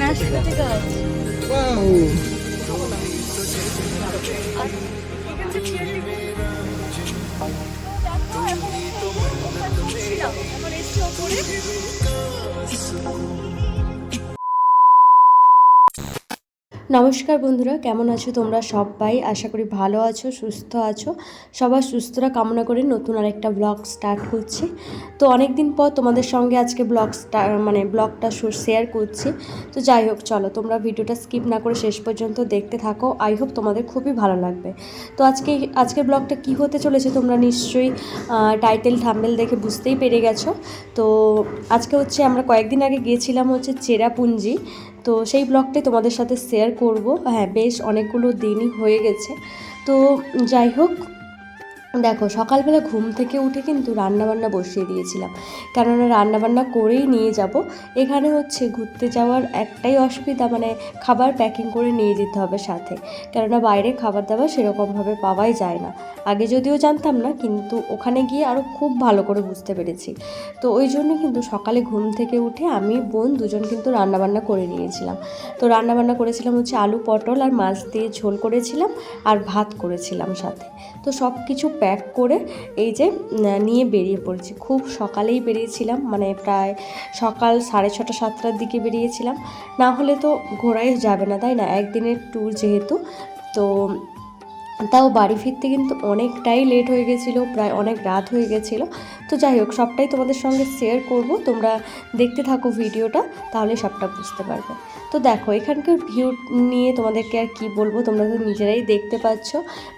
নাশপাতি গাছ Wow! আর এখান থেকে চেয়ার টেবিল। তো দেখো, এখন ওখানে ছিলাম, এখন এসছি ওপরে। নমস্কার বন্ধুরা, কেমন আছো তোমরা সবাই? আশা করি ভালো আছো, সুস্থ আছো। সবার সুস্থরা কামনা করে নতুন আরেকটা ব্লগ স্টার্ট করছি। তো অনেক দিন পর তোমাদের সঙ্গে আজকে ব্লগ মানে ব্লগটা শেয়ার করছি। তো যাই হোক, চলো তোমরা ভিডিওটা স্কিপ না করে শেষ পর্যন্ত দেখতে থাকো। আই হোপ তোমাদের খুবই ভালো লাগবে। তো আজকে, আজকের ব্লগটা কি হতে চলেছে তোমরা নিশ্চয়ই টাইটেল থাম্বেল দেখে বুঝতেই পেরে গেছো। তো আজকে হচ্ছে আমরা কয়েকদিন আগে গিয়েছিলাম হচ্ছে চেরাপুঞ্জি। তো সেই ব্লগটাই তোমাদের সাথে শেয়ার করব। হ্যাঁ বেশ অনেকগুলো দিনই হয়ে গেছে। তো যাই হোক দেখো, সকালবেলা ঘুম থেকে উঠে কিন্তু রান্নাবান্না বসিয়ে দিয়েছিলাম। কেননা রান্নাবান্না করেই নিয়ে যাব। এখানে হচ্ছে ঘুরতে যাওয়ার একটাই অসুবিধা মানে খাবার প্যাকিং করে নিয়ে যেতে হবে সাথে। কেননা বাইরে খাবার দাবার সেরকমভাবে পাওয়াই যায় না। আগে যদিও জানতাম না, কিন্তু ওখানে গিয়ে আরও খুব ভালো করে বুঝতে পেরেছি। তো ওই জন্য কিন্তু সকালে ঘুম থেকে উঠে আমি, বোন দুজন কিন্তু রান্নাবান্না করে নিয়েছিলাম। তো রান্নাবান্না করেছিলাম হচ্ছে আলু পটল আর মাছ দিয়ে ঝোল করেছিলাম আর ভাত করেছিলাম সাথে। তো সব কিছু প্যাক করে এই যে নিয়ে বেরিয়ে পড়েছি। খুব সকালেই বেরিয়েছিলাম মানে প্রায় সকাল সাড়ে ছটা, সাতটার দিকে বেরিয়েছিলাম। না হলে তো ঘোরাই যাবে না, তাই না? একদিনের ট্যুর যেহেতু, তো তাও বাড়ি ফিরতে কিন্তু অনেকটাই লেট হয়ে গেছিল, প্রায় অনেক রাত হয়ে গেছিল। তো যাই হোক, সবটাই তোমাদের সঙ্গে শেয়ার করব। তোমরা দেখতে থাকো ভিডিওটা তাহলে সবটা বুঝতে পারবে। তো দেখো, এখানকার ভিউ নিয়ে তোমাদেরকে আর কি বলব, তোমরা তো নিজেরাই দেখতে পাচ্ছ।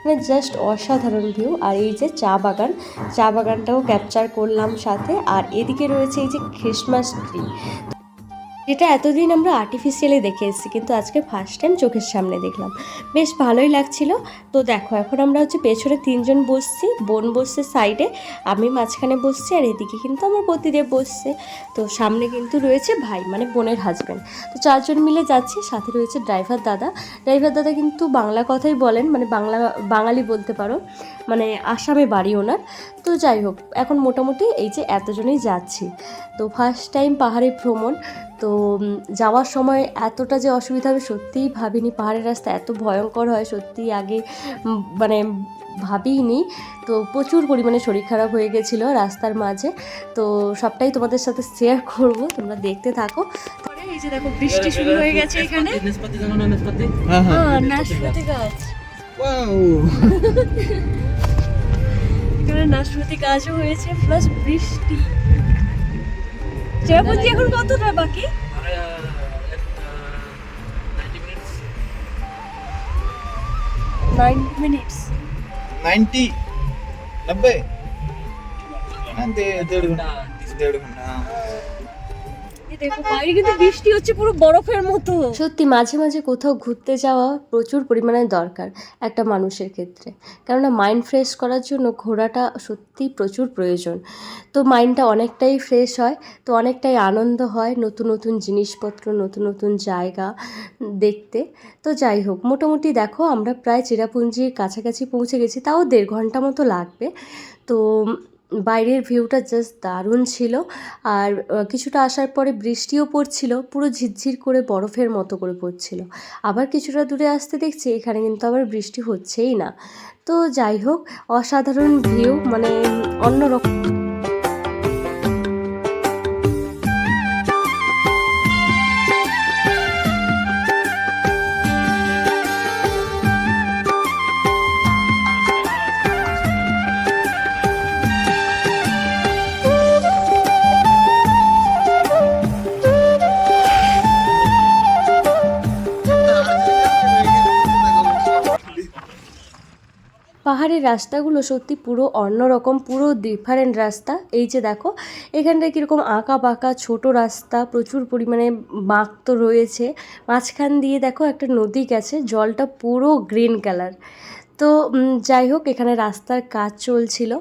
মানে জাস্ট অসাধারণ ভিউ আর এই যে চা বাগান, চা বাগানটাও ক্যাপচার করলাম সাথে। আর এদিকে রয়েছে এই যে খ্রিস্টমাস ট্রি যেটা এতদিন আমরা আর্টিফিশিয়ালি দেখে এসেছি, কিন্তু আজকে ফার্স্ট টাইম চোখের সামনে দেখলাম। বেশ ভালোই লাগছিল। তো দেখো, এখন আমরা হচ্ছে পেছনে তিনজন বসছি, বোন বসছে সাইডে আমি মাঝখানে বসছি, আর এদিকে কিন্তু আমার পতিদেব বসছে। তো সামনে কিন্তু রয়েছে ভাই মানে বোনের হাজব্যান্ড তো চারজন মিলে যাচ্ছি, সাথে রয়েছে ড্রাইভার দাদা। ড্রাইভার দাদা কিন্তু বাংলা কথাই বলেন মানে বাংলা, বাঙালি বলতে পারো মানে আসামে বাড়ি ওনার। তো যাই হোক, এখন মোটামুটি এই যে এতজনেই যাচ্ছি। তো ফার্স্ট টাইম পাহাড়ে ভ্রমণ। তো যাওয়ার সময় এতটা যে অসুবিধা হবে সত্যিই ভাবিনি। পাহাড়ের রাস্তা এত ভয়ঙ্কর হয় সত্যিই আগে মানে ভাবিনি তো প্রচুর পরিমাণে শরীর খারাপ হয়ে গেছিল রাস্তার মাঝে। তো সবটাই তোমাদের সাথে শেয়ার করব তোমরা দেখতে থাকো। এই যে দেখো বৃষ্টি শুরু হয়ে গেছে এখানে। নাশপাতি হ্যাঁ। হ্যাঁ নাশপাতি গাছ। এখানে নাশপাতি গাছও হয়েছে প্লাস বৃষ্টি। চেরাপুঞ্জি এখন কতটা বাকি? Nine minutes. 90 90 হ্যাঁ দে- দেড় ঘণ্টা দেড় ঘণ্টা। দেখো বাইরে কিন্তু বৃষ্টি হচ্ছে পুরো বরফের মতো। সত্যি, মাঝে মাঝে কোথাও ঘুরতে যাওয়া প্রচুর পরিমাণে দরকার একটা মানুষের ক্ষেত্রে। কেননা মাইন্ড ফ্রেশ করার জন্য ঘোরাটা সত্যি প্রচুর প্রয়োজন। তো মাইন্ডটা অনেকটাই ফ্রেশ হয়, তো অনেকটাই আনন্দ হয় নতুন নতুন জিনিসপত্র, নতুন নতুন জায়গা দেখতে। তো যাই হোক, মোটামুটি দেখো আমরা প্রায় চেরাপুঞ্জির কাছাকাছি পৌঁছে গেছি, তাও দেড় ঘণ্টা মতো লাগবে। তো বাইরের ভিউটা জাস্ট দারুণ ছিল। আর কিছুটা আসার পরে বৃষ্টিও পড়ছিল, পুরো ঝিরঝির করে বরফের মতো করে পড়ছিল। আবার কিছুটা দূরে আসতে দেখছি এখানে কিন্তু আবার বৃষ্টি হচ্ছেই না। তো যাই হোক, অসাধারণ ভিউ মানে অন্যরকম। পাহাড়ের রাস্তাগুলো সত্যি পুরো অন্যরকম, পুরো ডিফারেন্ট রাস্তা। এই যে দেখো, এখানটায় কীরকম আঁকা বাঁকা ছোট রাস্তা, প্রচুর পরিমাণে বাঁক তো রয়েছে। মাঝখান দিয়ে দেখো একটা নদী গেছে, জলটা পুরো গ্রিন কালার তো যাই হোক, এখানে রাস্তার কাজ চলছিল।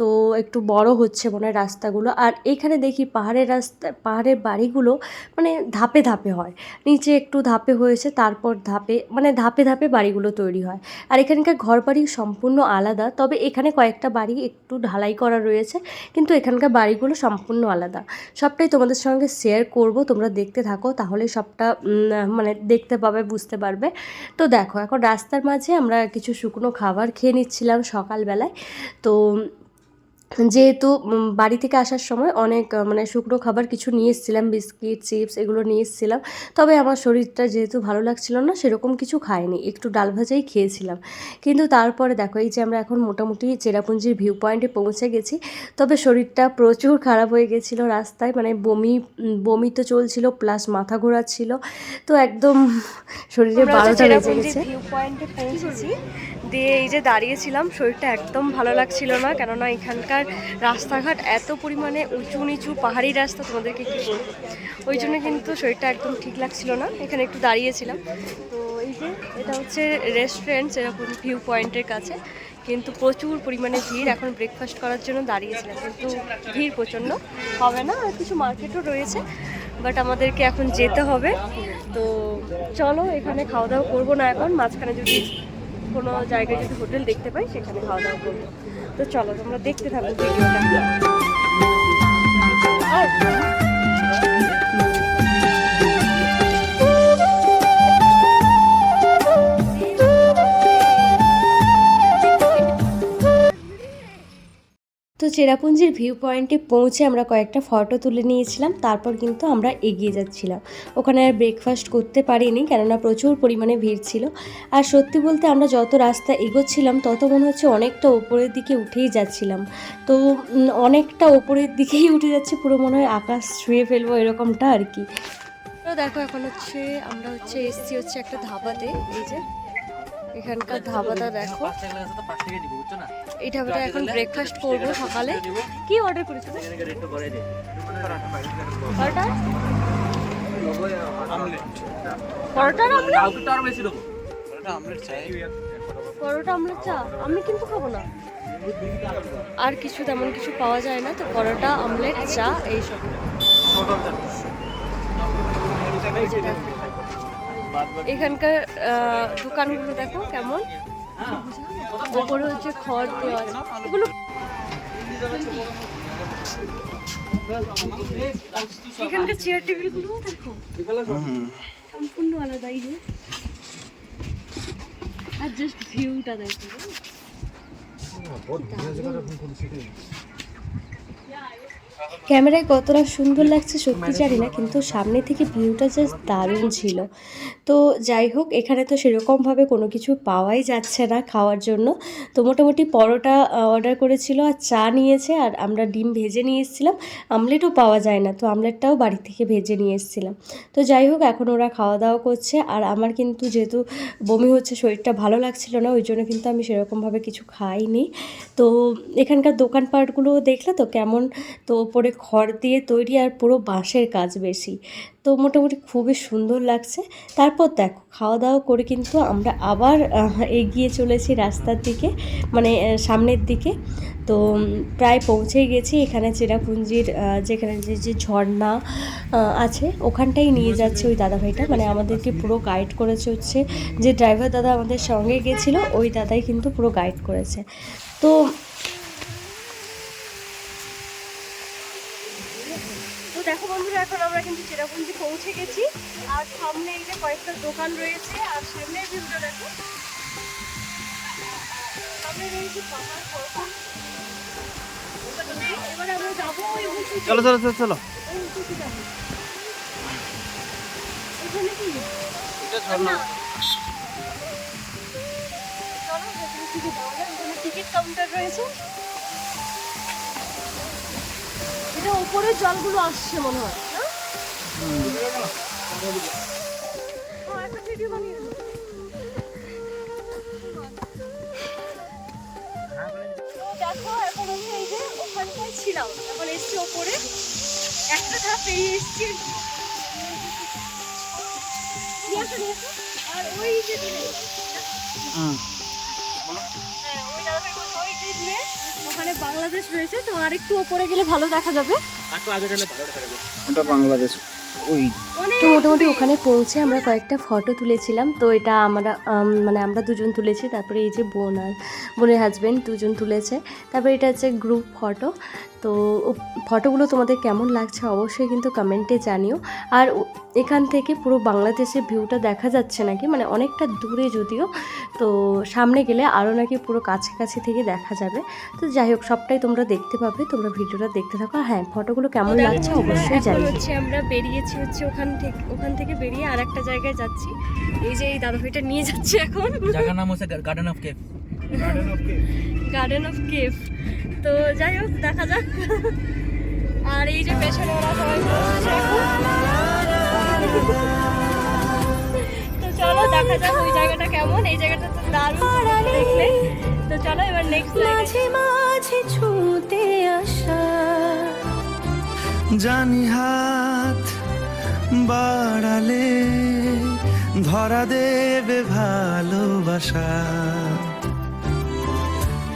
তো, একটু বড় হচ্ছে মনে হয় রাস্তাগুলো। আর এখানে দেখি পাহাড়ের রাস্তা, পাহাড়ের বাড়িগুলো মানে ধাপে ধাপে হয়। নিচে একটু ধাপে হয়েছে, তারপর ধাপে মানে ধাপে ধাপে বাড়িগুলো তৈরি হয়। আর এখানকার ঘর বাড়ি সম্পূর্ণ আলাদা, তবে এখানে কয়েকটা বাড়ি একটু ঢালাই করা রয়েছে, কিন্তু এখানকার বাড়িগুলো সম্পূর্ণ আলাদা। সবটাই তোমাদের সঙ্গে শেয়ার করব, তোমরা দেখতে থাকো, তাহলে সবটা মানে দেখতে পাবে, বুঝতে পারবে। তো দেখো, এখন রাস্তার মাঝে আমরা কিছু শুকনো খাবার খেয়ে নিচ্ছিলাম সকালবেলায়। তো যেহেতু বাড়ি থেকে আসার সময় অনেক মানে শুকনো খাবার কিছু নিয়ে এসেছিলাম বিস্কিট চিপস এগুলো নিয়ে এসেছিলাম। তবে আমার শরীরটা যেহেতু ভালো লাগছিল না সেরকম কিছু খাইনি একটু ডাল ভাজাই খেয়েছিলাম। কিন্তু তারপরে দেখো এই যে আমরা এখন মোটামুটি চেরাপুঞ্জির ভিউ পয়েন্টে পৌঁছে গেছি তবে শরীরটা প্রচুর খারাপ হয়ে গেছিল রাস্তায় মানে বমি বমি তো চলছিল প্লাস মাথা ঘোরাচ্ছিল তো একদম শরীরে বারোটা বেজে গেছে। ভিউ পয়েন্টে পৌঁছেছি। দিয়ে এই যে দাঁড়িয়েছিলাম, শরীরটা একদম ভালো লাগছিল না। কেননা এখানকার রাস্তাঘাট এত পরিমাণে উঁচু নিচু পাহাড়ি রাস্তা, তোমাদেরকে কী বলব। ওই জন্য কিন্তু শরীরটা একদম ঠিক লাগছিল না। এখানে একটু দাঁড়িয়েছিলাম। তো এই যে এটা হচ্ছে রেস্টুরেন্ট এরকম ভিউ পয়েন্টের কাছে। কিন্তু প্রচুর পরিমাণে ভিড়। এখন ব্রেকফাস্ট করার জন্য দাঁড়িয়েছিলাম। কিন্তু ভিড় প্রচণ্ড। হবে না, আর কিছু মার্কেটও রয়েছে। বাট আমাদেরকে এখন যেতে হবে। তো চলো, এখানে খাওয়া দাওয়া করব না এখন। মাঝখানে যদি কোনো জায়গায় যদি হোটেল দেখতে পাই, সেখানে খাওয়া দাওয়া করব। তো চলো, তোমরা দেখতে থাকো ভিডিওটা। চেরাপুঞ্জির ভিউ পয়েন্টে পৌঁছে আমরা কয়েকটা ফটো তুলে নিয়েছিলাম, তারপর কিন্তু আমরা এগিয়ে যাচ্ছিলাম। ওখানে আর ব্রেকফাস্ট করতে পারিনি, কেননা প্রচুর পরিমাণে ভিড় ছিল। আর সত্যি বলতে আমরা যত রাস্তা এগোচ্ছিলাম, তত মনে হচ্ছে অনেকটা ওপরের দিকে উঠেই যাচ্ছিলাম। তো অনেকটা ওপরের দিকেই উঠে যাচ্ছে, পুরো মনে হয় আকাশ ছুঁয়ে ফেলব এরকমটা আর কি। তো দেখো, এখন হচ্ছে আমরা হচ্ছে এসছি হচ্ছে একটা ধাবাতে, এই যে। এখানকার ধাবাটা দেখো। এই ধাবাটা এখন ব্রেকফাস্ট করব সকালে। কি অর্ডার করেছ পরোটা পরোটা আমলেট পরোটা আমলেট চা? আমি কিন্তু খাব না। আর কিছু তেমন কিছু পাওয়া যায় না, তো পরোটা আমলেট চা এইসব। এখানকার দোকানগুলো দেখো কেমন। ওপরে হচ্ছে খড় দেওয়া আছে। এগুলো এখানকার চেয়ার টেবিলগুলো দেখো। সম্পূর্ণ আলাদা এই যে। আর জাস্ট ভিউটা দেখো। ক্যামেরায় কতটা সুন্দর লাগছে সত্যি জানি না, কিন্তু সামনে থেকে ভিউটা জাস্ট দারুণ ছিল। তো যাই হোক, এখানে তো সেরকমভাবে কোনো কিছু পাওয়াই যাচ্ছে না খাওয়ার জন্য। তো মোটামুটি পরোটা অর্ডার করেছিল আর চা নিয়েছে আর আমরা ডিম ভেজে নিয়ে এসেছিলাম। আমলেটও পাওয়া যায় না, তো আমলেটটাও বাড়ি থেকে ভেজে নিয়ে এসেছিলাম। তো যাই হোক, এখন ওরা খাওয়া দাওয়া করছে আর আমার কিন্তু যেহেতু বমি হচ্ছে, শরীরটা ভালো লাগছিল না, ওই জন্য কিন্তু আমি সেরকমভাবে কিছু খাইনি। তো এখানকার দোকানপাটগুলো দেখলে তো কেমন, তো ওপরে খড় দিয়ে তৈরি আর পুরো বাঁশের কাজ বেশি। তো মোটামুটি খুবই সুন্দর লাগছে। তারপর দেখো খাওয়া দাওয়া করে কিন্তু আমরা আবার এগিয়ে চলেছি রাস্তার দিকে মানে সামনের দিকে। তো প্রায় পৌঁছেই গেছি এখানে চেরাপুঞ্জির যেখানে যে যে ঝর্ণা আছে, ওখানটাই নিয়ে যাচ্ছে ওই দাদাভাইটা। মানে আমাদেরকে পুরো গাইড করেছে হচ্ছে যে ড্রাইভার দাদা আমাদের সঙ্গে গেছিল, ওই দাদাই কিন্তু পুরো গাইড করেছে। তো পৌঁছে গেছি। আর সামনে এই যে কয়েকটা দোকান রয়েছে আর সামনের ভিউটা দেখো। সামনে রয়েছে পাহাড় পর্বত। এবারে আমরা যাব ওই চলো চলো চলো চলো। এখানে কি? যাওয়া টিকিট কাউন্টার রয়েছে। এটা উপরে জলগুলো আসছে মনে হয়। দেখো এখন আমি এই যে ওখানটায় ছিলাম এখন এসছি ওপরে একটা ধাপ পেরিয়ে এসছি নিয়ে আসো, আর ওই যে দূরে, হুম হ্যাঁ ওই দাদাভাই বলছে, ওই দেখবে, ওখানে বাংলাদেশ রয়েছে তো আরেকটু ওপরে গেলে ভালো দেখা যাবে। ওটা বাংলাদেশ। ওই তো মোটামুটি ওখানে পৌঁছে আমরা কয়েকটা ফটো তুলেছিলাম। তো এটা আমরা মানে আমরা দুজন তুলেছি। তারপরে এই যে বোন আর বোনের হাজব্যান্ড দুজন তুলেছে। তারপরে এটা হচ্ছে গ্রুপ ফটো তো ফটোগুলো তোমাদের কেমন লাগছে অবশ্যই কিন্তু কমেন্টে জানিও। আর এখান থেকে পুরো বাংলাদেশের ভিউটা দেখা যাচ্ছে নাকি? মানে অনেকটা দূরে যদিও। তো সামনে গেলে আরও নাকি পুরো কাছাকাছি থেকে দেখা যাবে। তো যাই হোক সবটাই তোমরা দেখতে পাবে। তোমরা ভিডিওটা দেখতে থাকো। হ্যাঁ ফটোগুলো কেমন লাগছে অবশ্যই জানিও। হচ্ছে আমরা বেরিয়েছি হচ্ছে ওখান থেকে ওখান থেকে বেরিয়ে আর একটা জায়গায় যাচ্ছি। এই যে এই দাদাভাইটা নিয়ে যাচ্ছে এখন। জায়গার নাম হচ্ছে garden of cave garden of cave তো যাই হোক দেখা যাক। আর এই যে পেছনে ওরা সবাই তো চলো দেখা যাক ওই জায়গাটা কেমন। এই জায়গাটা তো দারুণ দেখলে তো চলো এবার নেক্সট মাঝে মাঝে ছুঁতে আসা। জানি হাত বাড়ালে ধরা দেবে ভালোবাসা।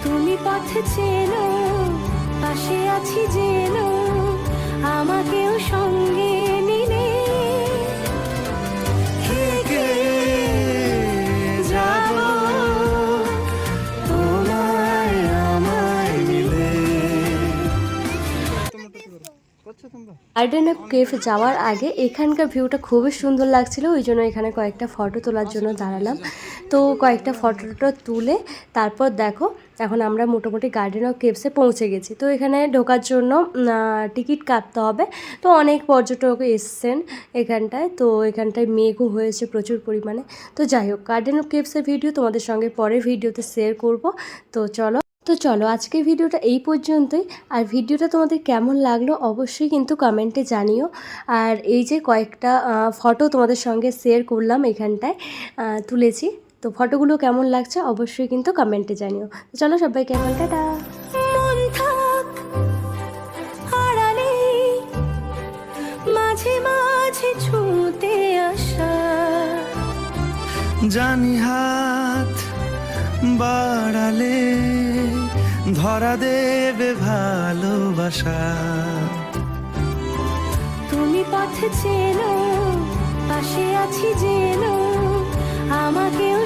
তুমি পথ চেনো পাশে আছি জেনো আমাকেও সঙ্গে নিলে। থেকে যাব তোমায় আমায় মিলে? গার্ডেন অফ কেভ যাওয়ার আগে এখানকার ভিউটা খুবই সুন্দর লাগছিল ওই জন্য এখানে কয়েকটা ফটো তোলার জন্য দাঁড়ালাম। তো কয়েকটা ফটোটা তুলে তারপর দেখো এখন আমরা মোটামুটি গার্ডেন অফ কেভসে পৌঁছে গেছি। তো এখানে ঢোকার জন্য টিকিট কাটতে হবে। তো অনেক পর্যটক এসছেন এখানটায়। তো এখানটায় মেঘও হয়েছে প্রচুর পরিমাণে। তো যাই হোক গার্ডেন অফ কেভসের ভিডিও তোমাদের সঙ্গে পরের ভিডিওতে শেয়ার করব। তো চলো তো চলো আজকের ভিডিওটা এই পর্যন্তই। আর ভিডিওটা তোমাদের কেমন লাগল অবশ্যই কিন্তু কমেন্টে জানিও। আর এই যে কয়েকটা ফটো তোমাদের সঙ্গে শেয়ার করলাম এখানটায় তুলেছি। তো ফটোগুলো কেমন লাগছে অবশ্যই কিন্তু কমেন্টে জানিও। তো চলো সবাইকে এখন টাটা! মন থাক মাঝে মাঝে ছুঁতে আসা। জানি হাত বাড়ালে ধরা দেবে ভালোবাসা। তুমি পথ চেনো পাশে আছি জেনো আমাকেও